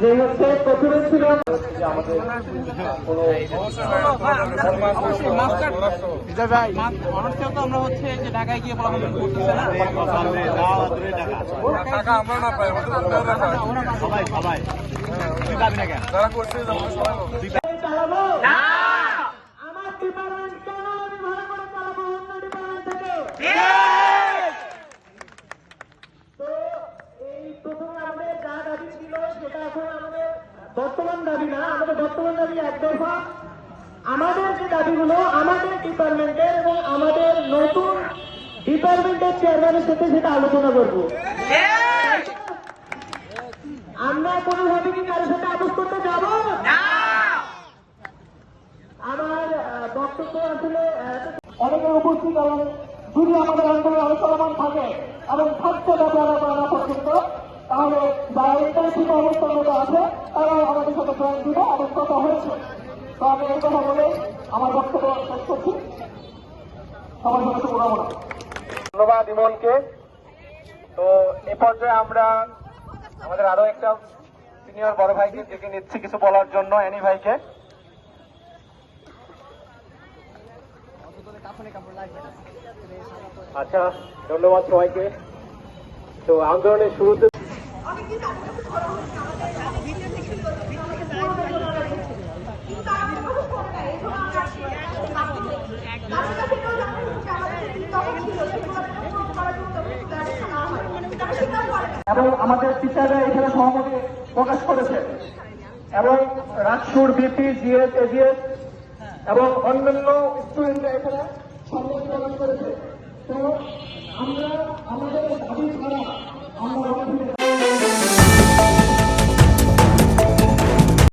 যে হচ্ছে প্রথমে ছিল। আমরা হচ্ছে যে ঢাকায় গিয়ে পড়াশোনা করতেছে না! টাকা আমরা না পাই সবাই সবাই যারা করছে। চালাবো আমার ডিপার্টমেন্ট কেন আমি ভালো করে চালাবো অন্য ডিপার্টমেন্ট থেকে তো এই প্রথমে আমাদের যা দাবি ছিল সেটা এখন আমাদের বর্তমান দাবি না আমাদের বর্তমান দাবি এক দফা। আমাদের যে দাবিগুলো আমাদের ডিপার্টমেন্টের এবং আমাদের নতুন ডিপার্টমেন্টের চেয়ারম্যানের সাথে সেটা আলোচনা করব। আমরা কোনোভাবে কি কারোর সাথে আপোষ করতে যাব? আমার বক্তব্য আসলে অনেকে উপস্থিত এবং যদি আমাদের আন্দোলন আলোচনা থাকে এবং থাকতে ব্যবহার করা পর্যন্ত তাহলে যারা আছে। তারা আমাদের সাথে জয়েন দিব এবং কথা হয়েছে। তো আমি এই কথা বলে আমার বক্তব্য শেষ করছি। সবার সাথে শুভকামনা ধন্যবাদ ইমনকে। তো এ পর্যায়ে আমরা আমাদের আরও একটা সিনিয়র বড় ভাইকে ডেকে নিচ্ছি কিছু বলার জন্য অ্যানি ভাইকে। আচ্ছা ধন্যবাদ সবাইকে। তো আন্দোলনের শুরুতে এবং আমাদের টিচাররা এখানে সহমতি প্রকাশ করেছে। এবং রাজসুর বিপি জিএস, এজিএস এবং অন্যান্য স্টুডেন্টরা এখানে সম্মতি প্রকাশ করেছে। তো আমরা